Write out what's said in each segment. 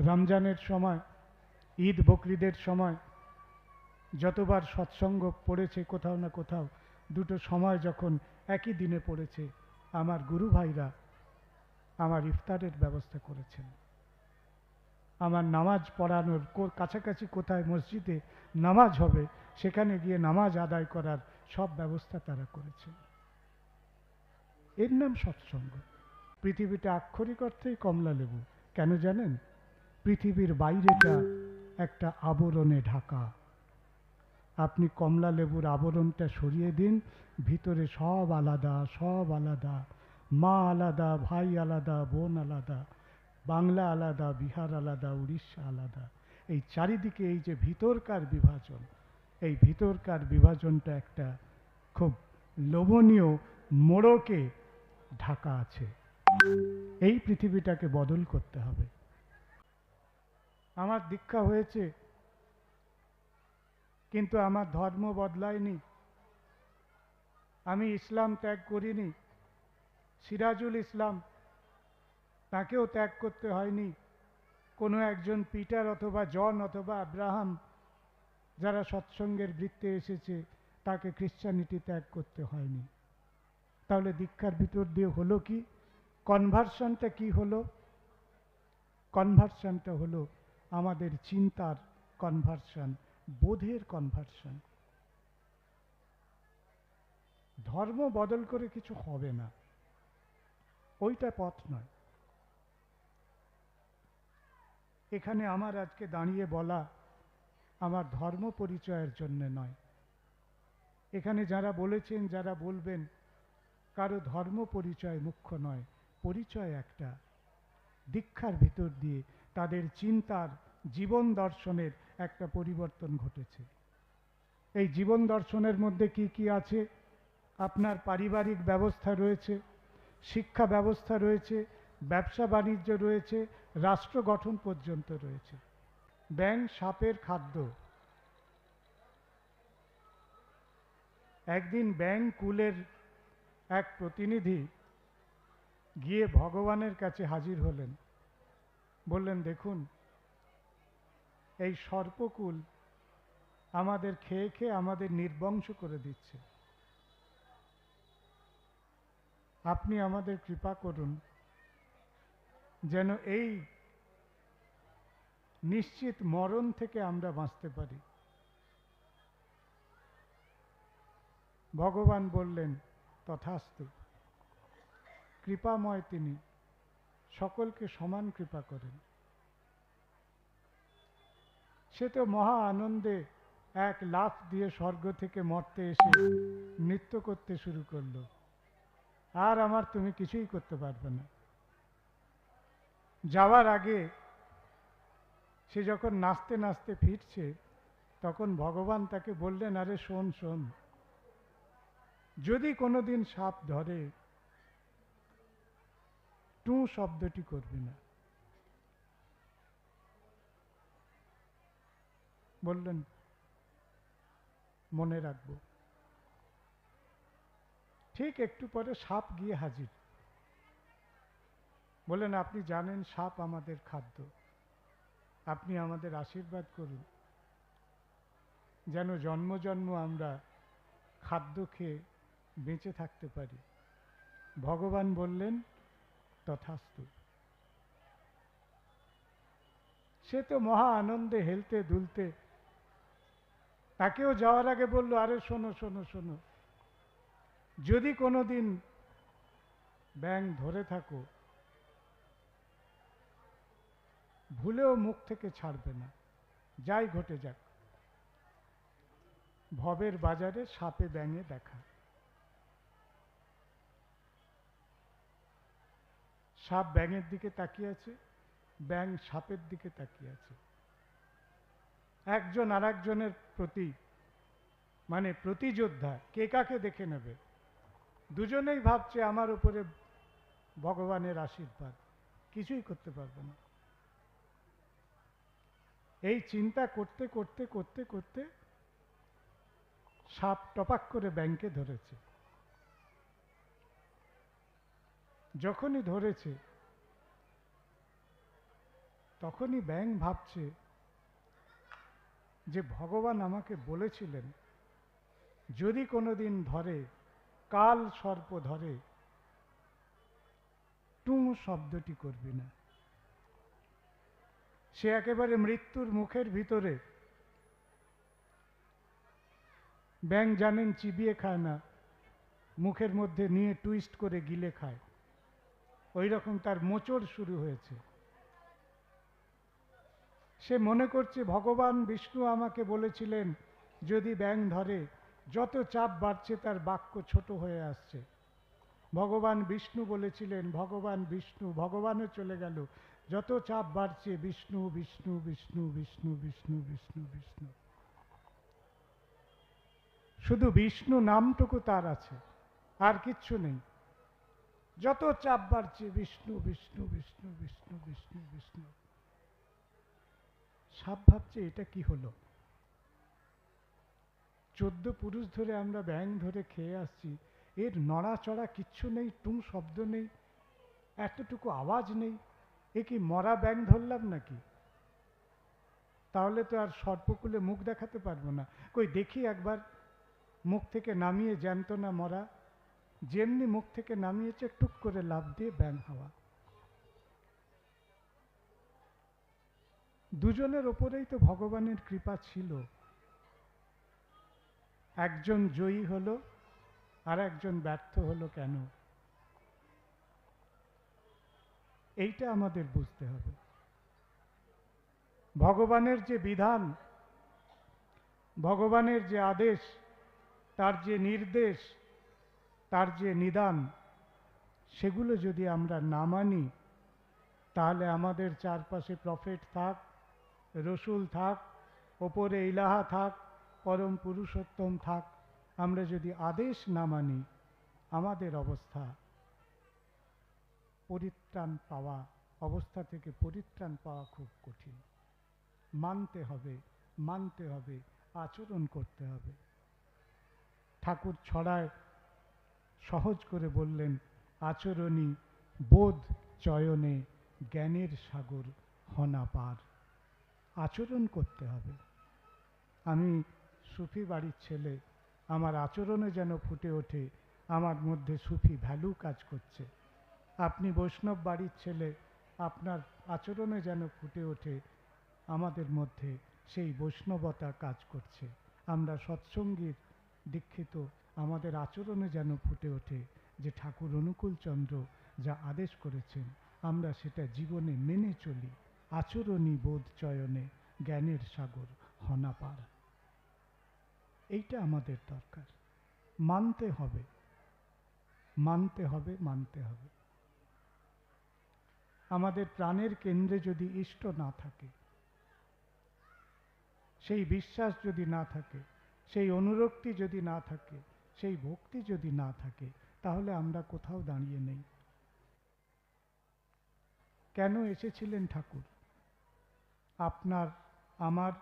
রমজানের সময়, ঈদ বকরিদের সময় যতবার সৎসঙ্গ পড়েছে কোথাও না কোথাও, দুটো সময় যখন একই দিনে পড়েছে, আমার গুরু ভাইরা আমার ইফতারের ব্যবস্থা করেছেন। আমার নামাজ পড়ানোর কাছাকাছি কোথায় মসজিদে নামাজ হবে, সেখানে গিয়ে নামাজ আদায় করার সব ব্যবস্থা তারা করেছেন। এর নাম সৎসঙ্গ। পৃথিবীটা আক্ষরিক অর্থেই কমলা লেবু কেন জানেন? পৃথিবীর বাইরেটা একটা আবরণে ঢাকা। আপনি কমলা লেবুর আবরণটা সরিয়ে দিন, ভিতরে সব আলাদা সব আলাদা। মা আলাদা, ভাই আলাদা, বোন আলাদা। বাংলা আলাদা, বিহার আলাদা, উড়িষ্যা আলাদা। এই চারিদিকে এই যে ভিতরকার বিভাজন, এই ভিতরকার বিভাজনটা একটা খুব লোভনীয় মোড়কে ঢাকা আছে। এই পৃথিবীটাকে বদল করতে হবে। আমার দীক্ষা হয়েছে, কিন্তু আমার ধর্ম বদলায়নি। আমি ইসলাম ত্যাগ করিনি, সিরাজুল ইসলাম তাকেও ত্যাগ করতে হয়নি। কোনো একজন পিটার অথবা জন অথবা আব্রাহাম যারা সৎসঙ্গের বৃত্তে এসেছে, তাকে খ্রিশ্চানিটি ত্যাগ করতে হয়নি। তাহলে দীক্ষার ভিতর দিয়ে হলো কি? কনভার্সনটা কি হলো? কনভার্সনটা হলো আমাদের চিন্তার কনভার্সন বোধের কনভার্সন ধর্ম বদল করে কিছু হবে না। ওইটা পথ নয়। এখানে আমার আজকে দাঁড়িয়ে বলা আমার ধর্ম পরিচয়ের জন্য নয়। এখানে যারা বলেছেন, যারা বলবেন, কারও ধর্ম পরিচয় মুখ্য নয়, পরিচয় একটা। দীক্ষার ভিতর দিয়ে তাদের চিন্তার জীবন দর্শনের একটা পরিবর্তন ঘটেছে। এই জীবন দর্শনের মধ্যে কি কি আছে? আপনার পারিবারিক ব্যবস্থা রয়েছে, শিক্ষা ব্যবস্থা রয়েছে, ব্যবসা বাণিজ্য রয়েছে, রাষ্ট্র গঠন পর্যন্ত রয়েছে। ব্যাং সাপের খাদ্য। একদিন ব্যাং কুলের এক প্রতিনিধি গিয়ে ভগবানের কাছে হাজির হলেন। বললেন, দেখুন, এই সর্পকুল আমাদের খেয়ে খেয়ে আমাদের নির্বংশ করে দিচ্ছে। আপনি আমাদের কৃপা করুন যেন এই নিশ্চিত মরণ থেকে আমরা বাঁচতে পারি। ভগবান বললেন, তথাস্তু, কৃপাময় তিনি। সকলকে সমান কৃপা করেন। সে তো মহা আনন্দে এক লাফ দিয়ে স্বর্গ থেকে মরতে এসে নৃত্য করতে শুরু করল। আর আমার তুমি কিছুই করতে পারবে না। যাওয়ার আগে সে যখন নাচতে নাচতে ফিরছে, তখন ভগবান তাকে বললেন, আরে শোন শোন, যদি কোনোদিন সাপ ধরে টু শব্দটি করবি না। বললেন, মনে রাখব। ঠিক একটু পরে সাপ গিয়ে হাজির। বললেন, আপনি জানেন সাপ আমাদের খাদ্য। আপনি আমাদের আশীর্বাদ করুন। যেন জন্ম জন্ম আমরা খাদ্য খেয়ে বেঁচে থাকতে পারি। ভগবান বললেন তথাস্তু। সে তো মহা আনন্দে হেলতে দুলতে, তাকেও যাওয়ার আগে বলল, আরে শোনো শোনো শোনো, যদি কোনো দিন ব্যাং ধরে থাকো, ভুলেও মুখ থেকে ছাড়বে না। যাই ঘটে যাক। ভবের বাজারে সাপে ব্যাঙে দেখা। সাপ ব্যাঙের দিকে তাকিয়ে আছে ব্যাং সাপের দিকে তাকিয়ে আছে। একজন আর একজনের প্রতি মানে প্রতিযোদ্ধা, কে কাকে দেখে নেবে? দুজনেই ভাবছে, আমার উপরে ভগবানের আশীর্বাদ, কিছুই করতে পারবে না। এই চিন্তা করতে করতে করতে করতে সাপ টপাক করে ব্যাংকে ধরেছে। যখনই ধরেছে, তখনই ব্যাং ভাবছে যে ভগবান আমাকে বলেছিলেন, যদি কোনোদিন ধরে, কাল সর্প ধরে, টুঁ শব্দটি করবি না। সে একেবারে মৃত্যুর মুখের ভিতরে ব্যাং জানেন চিবিয়ে খায় না, মুখের মধ্যে নিয়ে টুইস্ট করে গিলে খায়। ওই রকম তার মোচড় শুরু হয়েছে। সে মনে করছে, ভগবান বিষ্ণু আমাকে বলেছিলেন, যদি ব্যাং ধরে, যত চাপ বাড়ছে তার বাক্য ছোট হয়ে আসছে। ভগবান বিষ্ণু বলেছিলেন, ভগবান বিষ্ণু, ভগবানও চলে গেল। যত চাপ বাড়ছে, বিষ্ণু বিষ্ণু বিষ্ণু বিষ্ণু বিষ্ণু বিষ্ণু বিষ্ণু। শুধু বিষ্ণু নামটুকু তার আছে, আর কিচ্ছু নেই। যত চাপ বাড়ছে, বিষ্ণু বিষ্ণু বিষ্ণু বিষ্ণু বিষ্ণু বিষ্ণু। সাপ ভাবছে, এটা কি হলো? চোদ্দ পুরুষ ধরে আমরা ব্যাং ধরে খেয়ে আসছি। এর নড়াচড়া কিচ্ছু নেই, টুং শব্দ নেই, এতটুকু আওয়াজ নেই। এ কি মরা ব্যাং ধরলাম নাকি? তাহলে তো আর সর্পকুলে মুখ দেখাতে পারব না। কই, দেখি একবার। মুখ থেকে নামিয়ে জ্যান্ত না মরা। যেমনি মুখ থেকে নামিয়েছে, টুক করে লাভ দিয়ে ব্যাং হাওয়া। দুজনের ওপরেই তো ভগবানের কৃপা ছিল। একজন জয়ী হলো আর একজন ব্যর্থ হলো কেন? এইটা আমাদের বুঝতে হবে। ভগবানের যে বিধান, ভগবানের যে আদেশ, তার যে নির্দেশ তার যে নিদান, সেগুলো যদি আমরা না মানি, তাহলে আমাদের চারপাশে প্রফেট থাক, রসুল থাক, ওপরে ইলাহা থাক, পরম পুরুষোত্তম থাক, আমরা যদি আদেশ না মানি, আমাদের অবস্থা পরিত্রাণ পাওয়া, অবস্থা থেকে পরিত্রাণ পাওয়া খুব কঠিন। মানতে হবে মানতে হবে, আচরণ করতে হবে। ঠাকুর ছড়ায় সহজ করে বললেন আচরণী বোধ চয়নে জ্ঞানের সাগর হনা পার। আচরণ করতে হবে। আমি সুফি বাড়ির ছেলে, আমার আচরণে যেন ফুটে ওঠে, আমার মধ্যে সুফি ভ্যালু কাজ করছে। আপনি বৈষ্ণব বাড়ির ছেলে, আপনার আচরণে যেন ফুটে ওঠে, আমাদের মধ্যে সেই বৈষ্ণবতা কাজ করছে। আমরা সৎসঙ্গীর দীক্ষিত আমাদের আচরণে যেন ফুটে ওঠে যে ঠাকুর অনুকূল চন্দ্র যা আদেশ করেছেন, আমরা সেটা জীবনে মেনে চলি। আচরণী বোধ চয়নে, জ্ঞানের সাগর হনাপার। এইটা আমাদের দরকার। মানতে হবে। মানতে হবে মানতে হবে। আমাদের প্রাণের কেন্দ্রে যদি ইষ্ট না থাকে, সেই বিশ্বাস যদি না থাকে, সেই অনুরক্তি যদি না থাকে সেই ভক্তি যদি না থাকে, তাহলে আমরা কোথাও দাঁড়িয়ে নেই। কেন এসেছিলেন ঠাকুর? আপনার, আমার,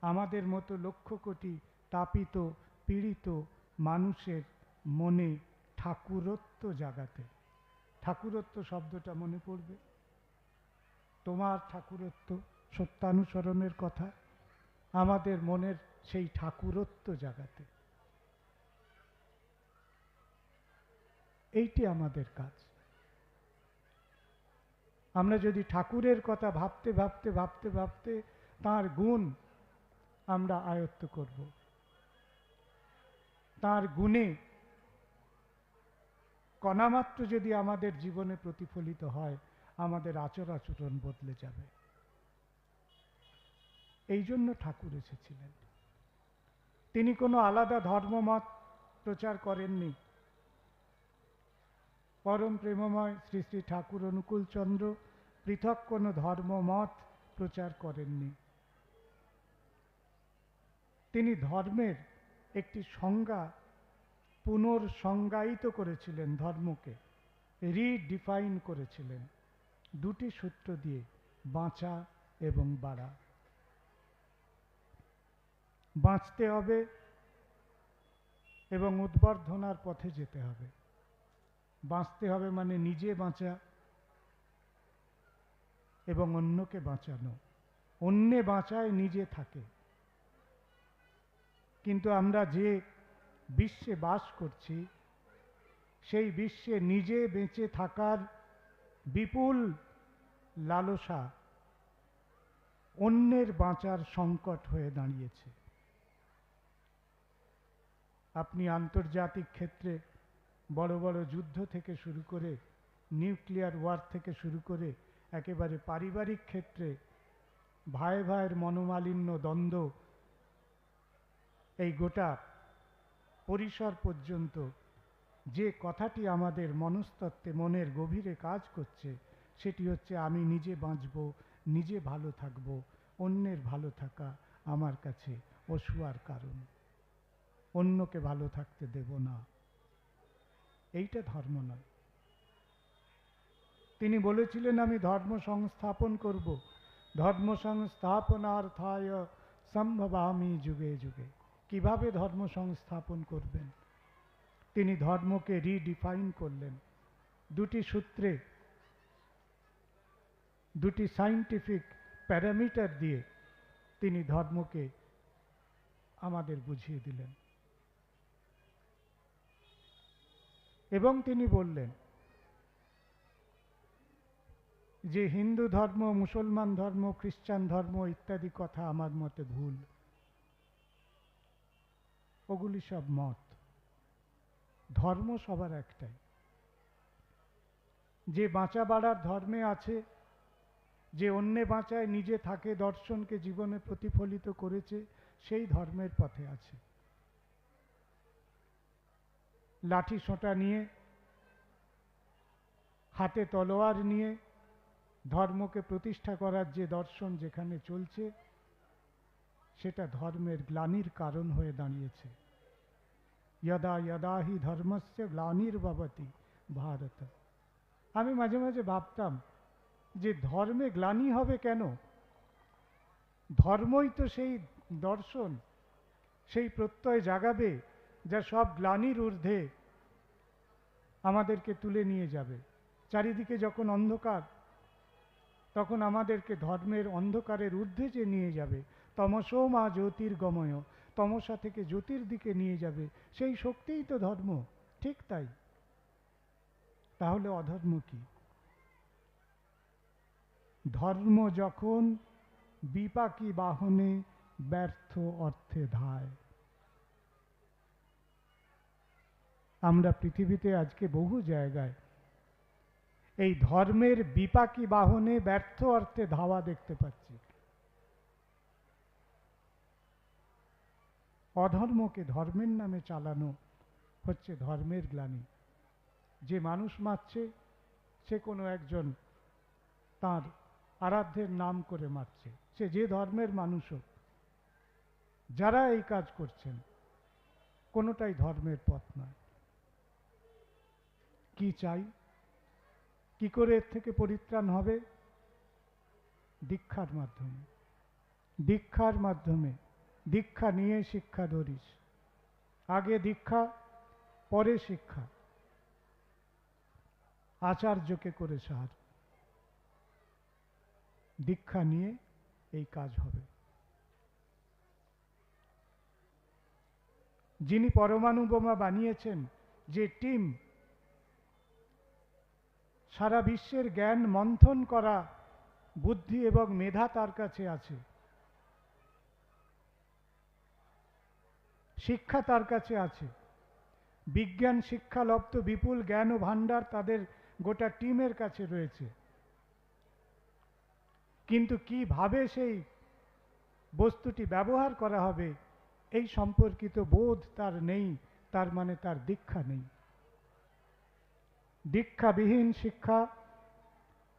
আমাদের মতো লক্ষ কোটি তাপিত, পীড়িত মানুষের মনে ঠাকুরত্ব জাগাতে। ঠাকুরত্ব শব্দটা মনে পড়বে? তোমার ঠাকুরত্ব সত্যানুসরণের কথা, আমাদের মনের সেই ঠাকুরত্ব জাগাতে। এইটি আমাদের কাজ। আমরা যদি ঠাকুরের কথা ভাবতে ভাবতে ভাবতে ভাবতে তার গুণ আমরা আয়ত্ত করব। তার গুণে কণামাত্র যদি আমাদের জীবনে প্রতিফলিত হয়, আমাদের আচর আচরণ বদলে যাবে। এই জন্য ঠাকুর এসেছিলেন। তিনি কোনো আলাদা ধর্মমত প্রচার করেননি। পরম প্রেমময় শ্রী শ্রী ঠাকুর অনুকূল চন্দ্র পৃথক কোনো ধর্মমত প্রচার করেননি। তিনি ধর্মের একটি সংজ্ঞা পুনর্সংজ্ঞায়িত করেছিলেন ধর্মকে, রিডিফাইন করেছিলেন দুটি সূত্র দিয়ে, বাঁচা এবং বাড়া। বাঁচতে হবে এবং উদ্বর্ধনার পথে যেতে হবে। বাঁচতে হবে মানে নিজে বাঁচা এবং অন্যকে বাঁচানো। অন্যে বাঁচায়, নিজে থাকে। কিন্তু আমরা যে বিশ্বে বাস করছি, সেই বিশ্বে নিজে বেঁচে থাকার বিপুল লালসা অন্যের বাঁচার সংকট হয়ে দাঁড়িয়েছে। আপনি আন্তর্জাতিক ক্ষেত্রে বড় বড় যুদ্ধ থেকে শুরু করে, নিউক্লিয়ার ওয়ার থেকে শুরু করে, একেবারে পারিবারিক ক্ষেত্রে ভাই ভাইয়ের মনোমালিন্য, দ্বন্দ্ব, এই গোটা পরিসর পর্যন্ত যে কথাটি আমাদের মনস্তত্ত্বে মনের গভীরে কাজ করছে, সেটি হচ্ছে, আমি নিজে বাঁচব, নিজে ভালো থাকব, অন্যের ভালো থাকা আমার কাছে অসুয়ার কারণ। অন্যকে ভালো থাকতে দেব না। এইটা ধর্ম নয়। তিনি বলেছিলেন, আমি ধর্ম সংস্থাপন করব। ধর্ম সংস্থাপনার্থায় সম্ভবামি যুগে যুগে। কীভাবে ধর্ম সংস্থাপন করবেন? তিনি ধর্মকে রিডিফাইন করলেন। দুটি সূত্রে, দুটি সাইন্টিফিক প্যারামিটার দিয়ে তিনি ধর্মকে আমাদের বুঝিয়ে দিলেন। এবং তিনি বললেন, যে হিন্দু ধর্ম, মুসলমান ধর্ম, খ্রিস্টান ধর্ম ইত্যাদি কথা আমার মতে ভুল। ওগুলি সব মত। ধর্ম সবার একটাই। যে বাঁচা বাড়ার ধর্মে আছে, যে অন্যে বাঁচায়, নিজে থাকে, দর্শনকে, জীবনে প্রতিফলিত করেছে, সেই ধর্মের পথে আছে। লাঠি সোঁটা নিয়ে, হাতে তলোয়ার নিয়ে, ধর্মকে প্রতিষ্ঠা করার যে দর্শন যেখানে চলছে, সেটা ধর্মের গ্লানির কারণ হয়ে দাঁড়িয়েছে। যদা যদা হি ধর্মস্য গ্লানির্ভবতি ভারত। আমি মাঝে মাঝে ভাবতাম যে ধর্মে গ্লানি হবে কেন? ধর্মই তো সেই দর্শন, সেই প্রত্যয় জাগাবে যা সব গ্লানির ঊর্ধ্বে আমাদেরকে তুলে নিয়ে যাবে। চারিদিকে যখন অন্ধকার, তখন আমাদেরকে ধর্মের অন্ধকারের ঊর্ধ্বে যে নিয়ে যাবে, তমসো মা জ্যোতির্গময়, তমসা থেকে জ্যোতির দিকে নিয়ে যাবে, সেই শক্তিই তো ধর্ম, ঠিক তাই। তাহলে অধর্ম কি? ধর্ম যখন বিপাকী বাহনে ব্যর্থ অর্থে ধায়। আমরা পৃথিবীতে আজকে বহু জায়গায় এই ধর্মের বিপাকী বাহনে ব্যর্থ অর্থে ধাওয়া দেখতে পাচ্ছি। অধর্মকে ধর্মের নামে চালানো হচ্ছে ধর্মের গ্লানি। যে মানুষ মারছে, সে কোনো একজন তার আরাধ্যের নাম করে মারছে। সে যে ধর্মের মানুষ হোক, যারা এই কাজ করছেন, কোনোটাই ধর্মের পথ নয়। কি চাই? কি করে এর থেকে পরিত্রাণ হবে? দীক্ষার মাধ্যমে। দীক্ষার মাধ্যমে। দীক্ষা নিয়ে শিক্ষা ধরিস। আগে দীক্ষা, পরে শিক্ষা। আচার্যকে করে সার। দীক্ষা নিয়ে এই কাজ হবে। যিনি পরমাণু বোমা বানিয়েছেন, যে টিম সারা বিশ্বের জ্ঞান মন্থন করা বুদ্ধি এবং মেধা তার কাছে আছে। শিক্ষা তার কাছে আছে। বিজ্ঞান, শিক্ষা, লব্ধ, বিপুল জ্ঞান ও ভাণ্ডার তাদের গোটা টিমের কাছে রয়েছে। কিন্তু কীভাবে সেই বস্তুটি ব্যবহার করা হবে, এই সম্পর্কিত বোধ তার নেই, তার মানে তার দীক্ষা নেই। দীক্ষাবিহীন শিক্ষা,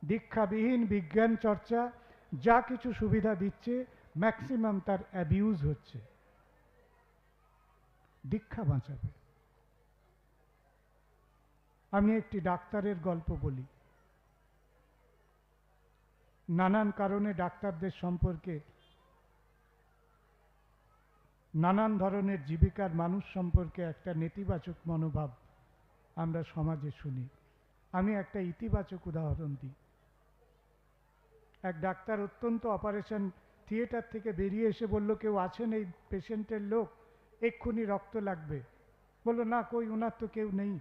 দীক্ষাবিহীন বিজ্ঞান চর্চা, যা কিছু সুবিধা দিচ্ছে ম্যাক্সিমাম তার অ্যাবিউজ হচ্ছে। দীক্ষা বাঁচাবে। আমি একটি ডাক্তারের গল্প বলি। নানান কারণে ডাক্তারদের সম্পর্কে নানান ধরনের জীবিকার মানুষ সম্পর্কে একটা নেতিবাচক মনোভাব আমরা সমাজে শুনি। আমি একটা ইতিবাচক উদাহরণ দিই। এক ডাক্তার অত্যন্ত অপারেশন থিয়েটার থেকে বেরিয়ে এসে বলল, কেউ আছেন এই পেশেন্টের লোক? এক্ষুনি রক্ত লাগবে। বলল, না কই ওনার তো কেউ নেই।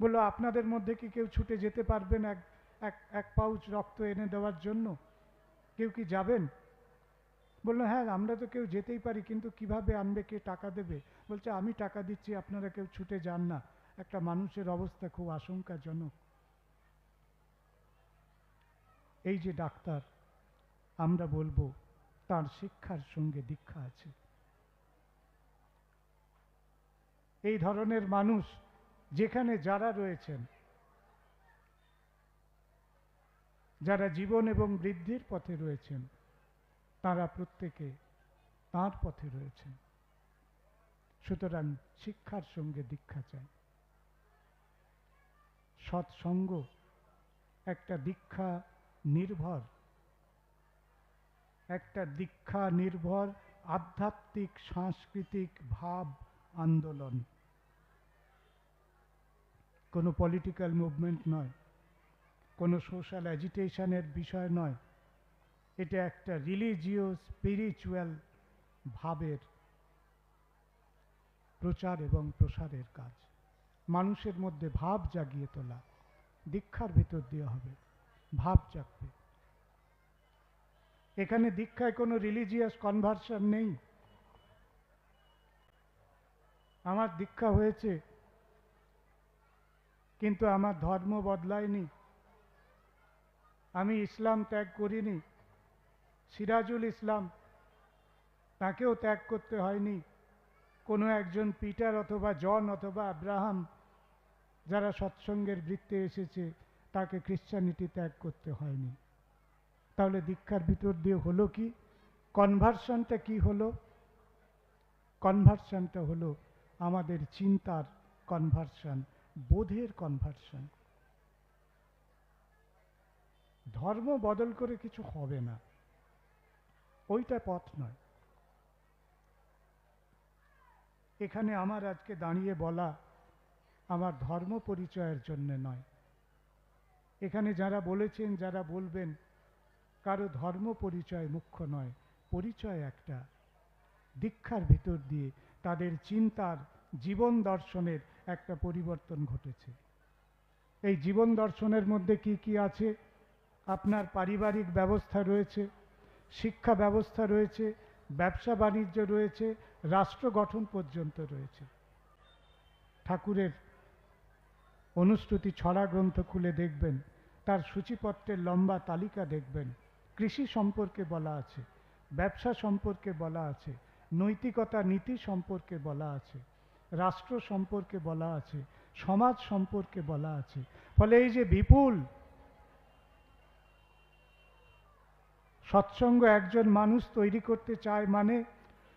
বলল, আপনাদের মধ্যে কি কেউ ছুটে যেতে পারবেন এক এক এক পাউচ রক্ত এনে দেওয়ার জন্য? কেউ কি যাবেন? বলল হ্যাঁ আমরা তো কেউ যেতেই পারি, কিন্তু কীভাবে আনবে, কে টাকা দেবে? বলছে, আমি টাকা দিচ্ছি, আপনারা কেউ ছুটে যান না। একটা মানুষের অবস্থা খুব আশঙ্কাজনক। এই যে ডাক্তার, আমরা বলব তার শিক্ষার সঙ্গে দীক্ষা আছে। এই ধরনের মানুষ যেখানে যারা রয়েছেন, যারা জীবন এবং বৃদ্ধির পথে রয়েছেন, তারা প্রত্যেকে তার পথে রয়েছেন। সুতরাং শিক্ষার সঙ্গে দীক্ষা চাই। সৎসঙ্গ, একটা দীক্ষা নির্ভর। একটা দীক্ষা নির্ভর আধ্যাত্মিক, সাংস্কৃতিক ভাব আন্দোলন। কোনো পলিটিক্যাল মুভমেন্ট নয়, কোনো সোশ্যাল অ্যাজিটেশনের বিষয় নয়। এটা একটা রিলিজিও স্পিরিচুয়াল ভাবের প্রচার এবং প্রসারের কাজ। মানুষের মধ্যে ভাব জাগিয়ে তোলা। দীক্ষার ভিতর দিয়ে হবে। ভাব জাগবে। এখানে দীক্ষায় কোনো রিলিজিয়াস কনভার্সন নেই। আমার দীক্ষা হয়েছে, কিন্তু আমার ধর্ম বদলায়নি। আমি ইসলাম ত্যাগ করিনি। সিরাজুল ইসলাম তাকেও ত্যাগ করতে হয়নি। কোনো একজন পিটার অথবা জন অথবা আব্রাহাম যারা সৎসঙ্গের বৃত্তে এসেছে, তাকে খ্রিশ্চানিটি ত্যাগ করতে হয়নি। তাহলে দীক্ষার ভিতর দিয়ে হলো কি? কনভার্সনটা কি হলো? কনভার্সনটা হলো আমাদের চিন্তার কনভার্সন বোধের কনভার্সন ধর্ম বদল করে কিছু হবে না। ওইটা পথ নয়। এখানে আমার আজকে দাঁড়িয়ে বলা আমার ধর্ম পরিচয়ের জন্য নয়। এখানে যারা বলেছেন, যারা বলবেন, কারও ধর্ম পরিচয় মুখ্য নয়, পরিচয় একটা। দীক্ষার ভিতর দিয়ে তাদের চিন্তার জীবন দর্শনের একটা পরিবর্তন ঘটেছে। এই জীবন দর্শনের মধ্যে কি কি আছে? আপনার পারিবারিক ব্যবস্থা রয়েছে, শিক্ষা ব্যবস্থা রয়েছে, ব্যবসা বাণিজ্য রয়েছে, রাষ্ট্র গঠন পর্যন্ত রয়েছে। ঠাকুরের অনুশ্রুতি ছড়া গ্রন্থ খুলে দেখবেন, তার সূচিপত্রের লম্বা তালিকা দেখবেন, কৃষি সম্পর্কে বলা আছে, ব্যবসা সম্পর্কে বলা আছে, নৈতিকতা নীতি সম্পর্কে বলা আছে, রাষ্ট্র সম্পর্কে বলা আছে, সমাজ সম্পর্কে বলা আছে। ফলে এই যে বিপুল সৎসঙ্গ একজন মানুষ তৈরি করতে চায় মানে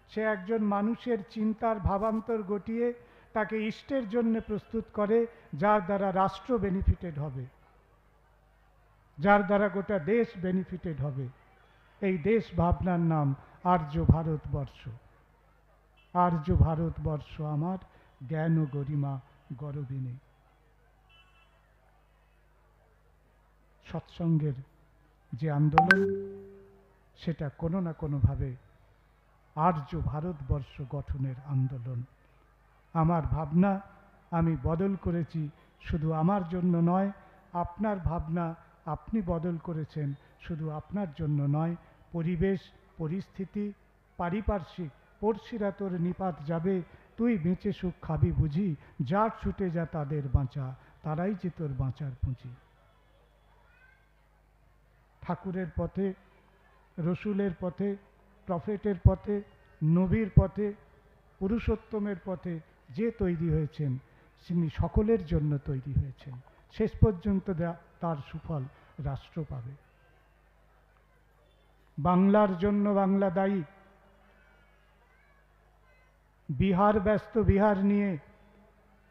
সে একজন মানুষের চিন্তার ভাবান্তর ঘটিয়ে তাকে ইষ্টের জন্য প্রস্তুত করে, যার দ্বারা রাষ্ট্র বেনিফিটেড হবে। যার দ্বারা গোটা দেশ বেনিফিটেড হবে। এই দেশ ভাবনার নাম আর্য ভারতবর্ষ। আর্য ভারতবর্ষ আমার জ্ঞান ও গরিমা গরবিনে। সৎসঙ্গের যে আন্দোলন, সেটা কোনো না কোনোভাবে আর্য ভারতবর্ষ গঠনের আন্দোলন। আমার ভাবনা আমি বদল করেছি। শুধু আমার জন্য নয়, আপনার ভাবনা আপনি বদল করেছেন। শুধু আপনার জন্য নয়, পরিবেশ, পরিস্থিতি, পারিপার্শ্বিক, পড়শিরা তোর নিপাত যাবে। তুই বেঁচে সুখ খাবি বুঝি, যার ছুটে যা তাদের বাঁচা, তারাই যে তোর বাঁচার পুঁজি। ঠাকুরের পথে, রসুলের পথে, প্রফেটের পথে, নবীর পথে, পুরুষোত্তমের পথে যে তৈরি হয়েছেন, তিনি সকলের জন্য তৈরি হয়েছেন। শেষ পর্যন্ত তার সুফল রাষ্ট্র পাবে। বাংলার জন্য বাংলা দায়ী। বিহার ব্যস্ত বিহার নিয়ে,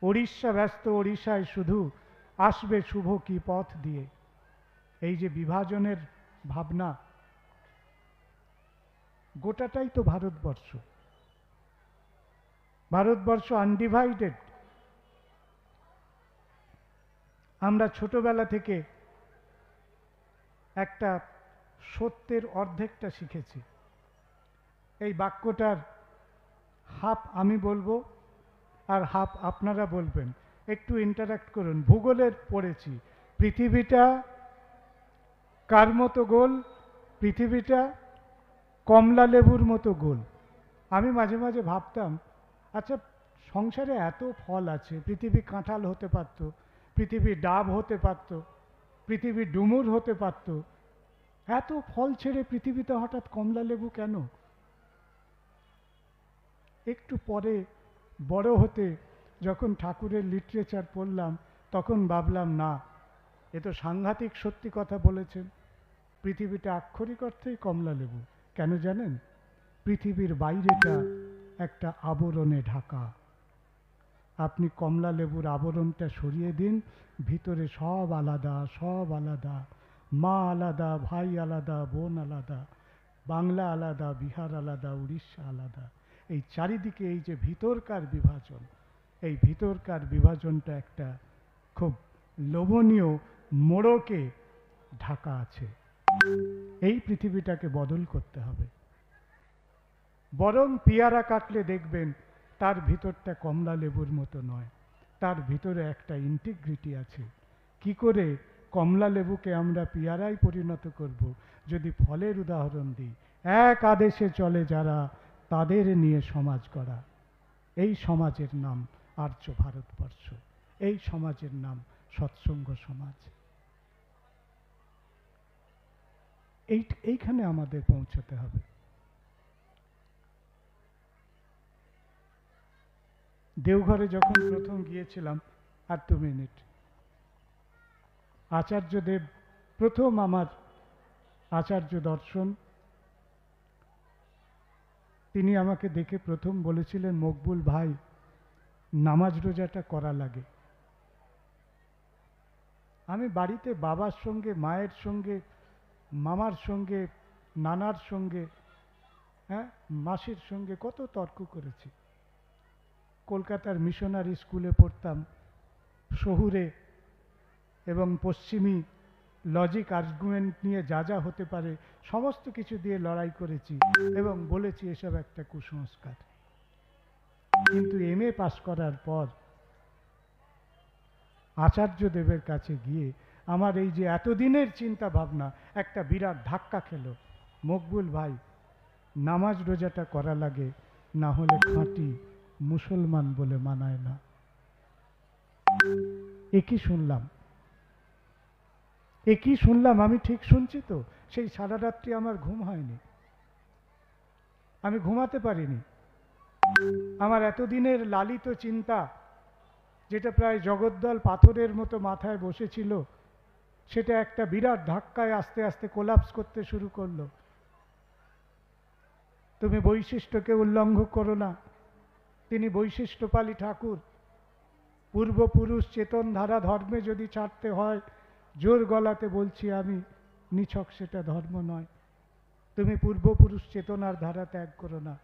ওড়িশা ব্যস্ত ওড়িশায় শুধু আসবে শুভ কি পথ দিয়ে। এই যে বিভাজনের ভাবনা, গোটাটাই তো ভারতবর্ষ। ভারতবর্ষ আনডিভাইডেড আমরা ছোটবেলা থেকে একটা সত্যের অর্ধেকটা শিখেছি। এই বাক্যটার হাফ আমি বলব আর হাফ আপনারা বলবেন। একটু ইন্টারাক্ট করুন। ভূগোলের পড়েছি। পৃথিবীটা কার মতো গোল? পৃথিবীটা কমলা লেবুর মতো গোল। আমি মাঝে মাঝে ভাবতাম আচ্ছা সংসারে এত ফল আছে, পৃথিবী কাঁঠাল হতে পারত, পৃথিবী ডাব হতে পারত, পৃথিবী ডুমুর হতে পারত, এত ফল ছেড়ে পৃথিবীতে হঠাৎ কমলা লেবু কেন? একটু পরে বড় হতে যখন ঠাকুরের লিটারেচার পড়লাম, তখন ভাবলাম, না, এ তো সাংঘাতিক সত্যি কথা বলেছেন। পৃথিবীটা আক্ষরিক অর্থেই কমলা লেবু। কেন জানেন? পৃথিবীর বাইরেটা একটা আবরণে ঢাকা। আপনি কমলা লেবুর আবরণটা সরিয়ে দিন, ভিতরে সব আলাদা সব আলাদা। মা আলাদা, ভাই আলাদা, বোন আলাদা। বাংলা আলাদা, বিহার আলাদা, উড়িষ্যা আলাদা। এই চারিদিকে এই যে ভিতরকার বিভাজন, এই ভিতরকার বিভাজনটা একটা খুব লোভনীয় মোড়কে ঢাকা আছে। এই পৃথিবীটাকে বদল করতে হবে। বরং পেয়ারা কাটলে দেখবেন তার ভিতরটা কমলা লেবুর মতো নয়, তার ভিতরে একটা ইন্টিগ্রিটি আছে। কি করে কমলা লেবুকে আমরা পেয়ারায় পরিণত করব? যদি ফলের উদাহরণ দিই, এক আদেশে চলে যারা, তাদের নিয়ে সমাজ গড়া। এই সমাজের নাম আর্য ভারতবর্ষ। এই সমাজের নাম সৎসঙ্গ সমাজ। এই এইখানে আমাদের পৌঁছতে হবে। দেওঘরে যখন প্রথম গিয়েছিলাম, আর দু মিনিট। আচার্যদেব প্রথম আমার আচার্য দর্শন। তিনি আমাকে দেখে প্রথম বলেছিলেন, মকবুল ভাই, নামাজ রোজাটা করা লাগে। আমি বাড়িতে বাবার সঙ্গে, মায়ের সঙ্গে, মামার সঙ্গে, নানার সঙ্গে হ্যাঁ মাসির সঙ্গে কত তর্ক করেছি। কলকাতার মিশনারি স্কুলে পড়তাম। শহুরে এবং পশ্চিমী লজিক আর্গুমেন্ট নিয়ে যা যা হতে পারে, সমস্ত কিছু দিয়ে লড়াই করেছি এবং বলেছি এসব একটা কুসংস্কার। কিন্তু এম এ পাশ করার পর আচার্য দেবের কাছে গিয়ে আমার এই যে এতদিনের চিন্তা ভাবনা একটা বিরাট ধাক্কা খেলো। মকবুল ভাই, নামাজ রোজাটা করা লাগে, না হলে খাঁটি মুসলমান বলে মানায় না। একই শুনলাম? একই শুনলাম? আমি ঠিক শুনছি তো? সেই সারা রাত্রি আমার ঘুম হয়নি। আমি ঘুমাতে পারিনি। আমার এতদিনের লালিত চিন্তা, যেটা প্রায় জগদ্দল পাথরের মতো মাথায় বসেছিল, সেটা একটা বিরাট ধাক্কায় আস্তে আস্তে কোলাপস করতে শুরু করল। তুমি বৈশিষ্ট্যকে উল্লঙ্ঘ করো না। তিনি বৈশিষ্ট্যপালী ঠাকুর। পূর্বপুরুষ চেতন ধারা ধর্মে যদি ছাড়তে হয়, জোর গলাতে বলছি আমি, নিছক সেটা ধর্ম নয়। তুমি পূর্বপুরুষ চেতনার ধারা ত্যাগ করো না।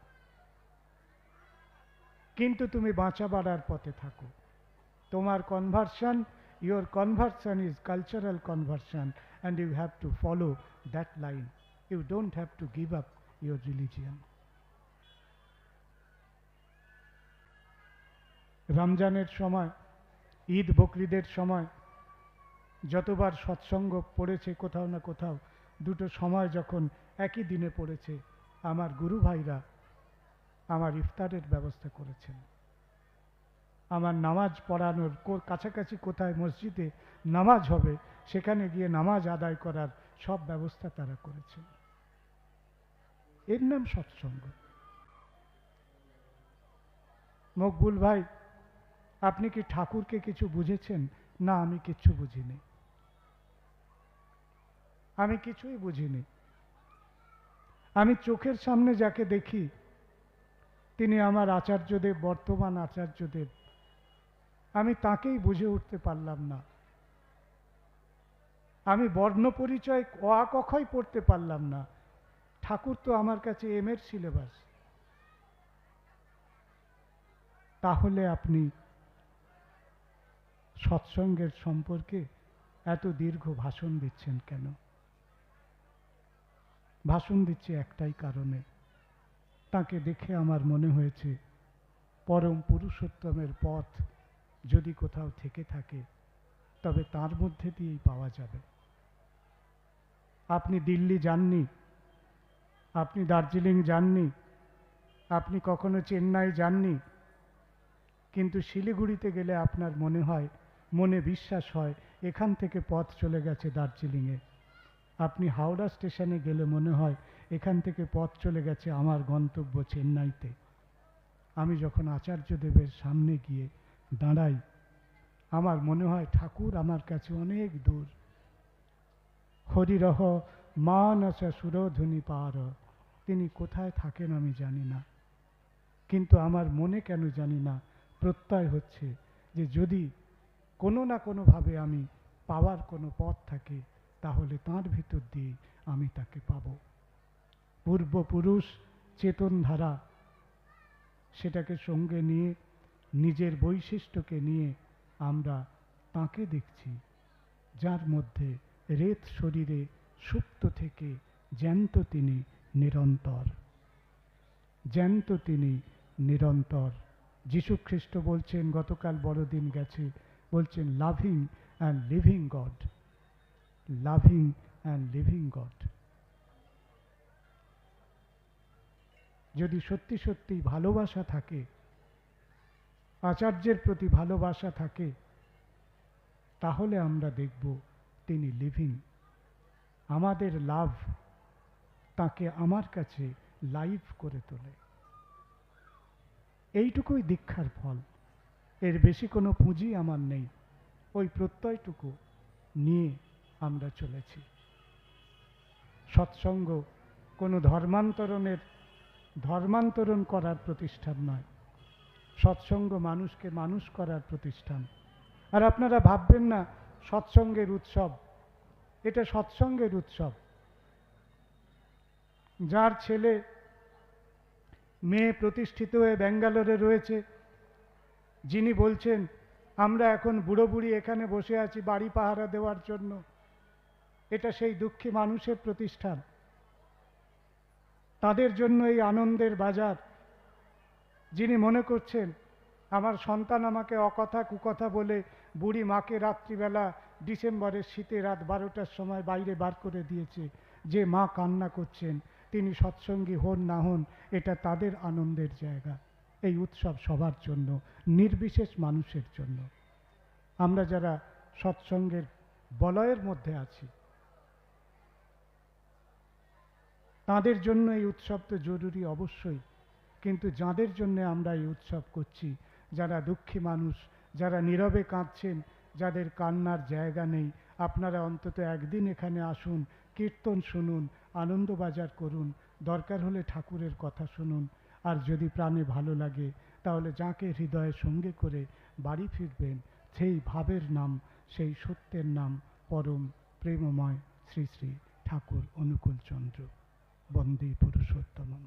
কিন্তু তুমি বাঁচা বাড়ার পথে থাকো। তোমার conversion your conversion is cultural conversion and you have to follow that line you don't have to give up your religion রমজানের সময়, ঈদ বকরিদের সময় যতবার সৎসঙ্গ পড়েছে কোথাও না কোথাও, দুটো সময় যখন একই দিনে পড়েছে, আমার গুরু ভাইরা আমার ইফতারের ব্যবস্থা করেছেন। আমার নামাজ পড়ানোর কাছাকাছি কোথায় মসজিদে নামাজ হবে, সেখানে গিয়ে নামাজ আদায় করার সব ব্যবস্থা তারা করেছেন। এর নাম সৎসঙ্গ। মকবুল ভাই আপনি কি ঠাকুরকে কিছু বুঝেছেন? না, আমি কিচ্ছু বুঝিনি। আমি কিছুই বুঝিনি। আমি চোখের সামনে যাকে দেখি, তিনি আমার আচার্যদেব, বর্তমান আচার্যদেব। আমি তাকেই বুঝে উঠতে পারলাম না। আমি বর্ণ পরিচয় অ আ ক খ পড়তে পারলাম না। ঠাকুর তো আমার কাছে এম এর সিলেবাস। তাহলে আপনি সৎসঙ্গের সম্পর্কে এত দীর্ঘ ভাষণ দিচ্ছেন কেন? ভাষণ দিচ্ছি একটাই কারণে। তাকে দেখে আমার মনে হয়েছে, পরম পুরুষোত্তমের পথ যদি কোথাও থেকে থাকে, তবে তার মধ্যে দিয়েই পাওয়া যাবে। আপনি দিল্লি যাননি, আপনি দার্জিলিং যাননি, আপনি কখনো চেন্নাই যাননি, কিন্তু শিলিগুড়িতে গেলে আপনার মনে হয় মনে বিশ্বাস হয় এখান থেকে পথ চলে গেছে দার্জিলিংয়ে। আপনি হাওড়া স্টেশনে গেলে মনে হয় এখান থেকে পথ চলে গেছে আমার গন্তব্য চেন্নাইতে। আমি যখন আচার্যদেবের সামনে গিয়ে দাঁড়াই, আমার মনে হয় ঠাকুর আমার কাছে অনেক দূর। হরিরহ মান মানস সুরধুনি পার, তিনি কোথায় থাকেন আমি জানি না। কিন্তু আমার মনে কেন জানি না, প্রত্যয় হচ্ছে যে যদি কোনো না কোনোভাবে আমি পাওয়ার কোনো পথ থাকে, তাহলে তার ভিতর দিয়ে আমি তাকে পাব। পূর্বপুরুষ চেতনধারা সেটাকে সঙ্গে নিয়ে, নিজের বৈশিষ্ট্যকে নিয়ে আমরা তাকে দেখছি, যার মধ্যে রেত শরীরে সুপ্ত থেকে জ্যান্ত তিনি নিরন্তর। জ্যান্ত তিনি নিরন্তর। যীশুখ্রিস্ট বলছেন, গতকাল বড়দিন গেছে বলছেন loving and living God loving and living God যদি সত্যি সত্যি ভালোবাসা থাকে, আচার্যের প্রতি ভালোবাসা থাকে, তাহলে আমরা দেখব তিনি লিভিং আমাদের লাভ তাকে আমার কাছে লাইভ করে তোলে। এইটুকুই দীক্ষার ফল। এর বেশি কোনো পুঁজি আমার নেই। ওই প্রত্যয়টুকু নিয়ে আমরা চলেছি। সৎসঙ্গ কোনো ধর্মান্তরণের, ধর্মান্তরণ করার প্রতিষ্ঠান নয়। সৎসঙ্গ মানুষকে মানুষ করার প্রতিষ্ঠান। আর আপনারা ভাববেন না, সৎসঙ্গের উৎসব। এটা সৎসঙ্গের উৎসব। যার ছেলে, মেয়ে প্রতিষ্ঠিত হয়ে ব্যাঙ্গালোরে রয়েছে যিনি বলছেন, আমরা এখন বুড়ো বুড়ি এখানে বসে আছি বাড়ি পাহারা দেওয়ার জন্য। এটা সেই দুঃখী মানুষের প্রতিষ্ঠান। তাদের জন্য এই আনন্দের বাজার। যিনি মনে করছেন, আমার সন্তান আমাকে অকথা কুকথা বলে বুড়ি মাকে রাত্রিবেলা ডিসেম্বরের শীতে রাত বারোটার সময় বাইরে বার করে দিয়েছে, যে মা কান্না করছেন, তিনি সৎসঙ্গী হন না হন, এটা তাদের আনন্দের জায়গা। এই উৎসব সবার জন্য, নির্বিশেষ মানুষের জন্য। আমরা যারা সৎসঙ্গের বলয়ের মধ্যে আছি, তাদের জন্য এই উৎসব তো জরুরি অবশ্যই, কিন্তু যাদের জন্য আমরা এই উৎসব করছি, যারা দুঃখী মানুষ, যারা নীরবে কাঁদছেন, যাদের কান্নার জায়গা নেই, আপনারা অন্তত একদিন এখানে আসুন, কীর্তন শুনুন আনন্দবাজার করুন, দরকার হলে ঠাকুরের কথা শুনুন আর যদি প্রাণে ভালো লাগে, তাহলে যাকে হৃদয়ের সঙ্গে করে বাড়ি ফিরবেন, সেই ভাবের নাম, সেই সত্যের নাম পরম প্রেমময় শ্রী শ্রী ঠাকুর অনুকূল চন্দ্র বন্দে পুরুষোত্তমম।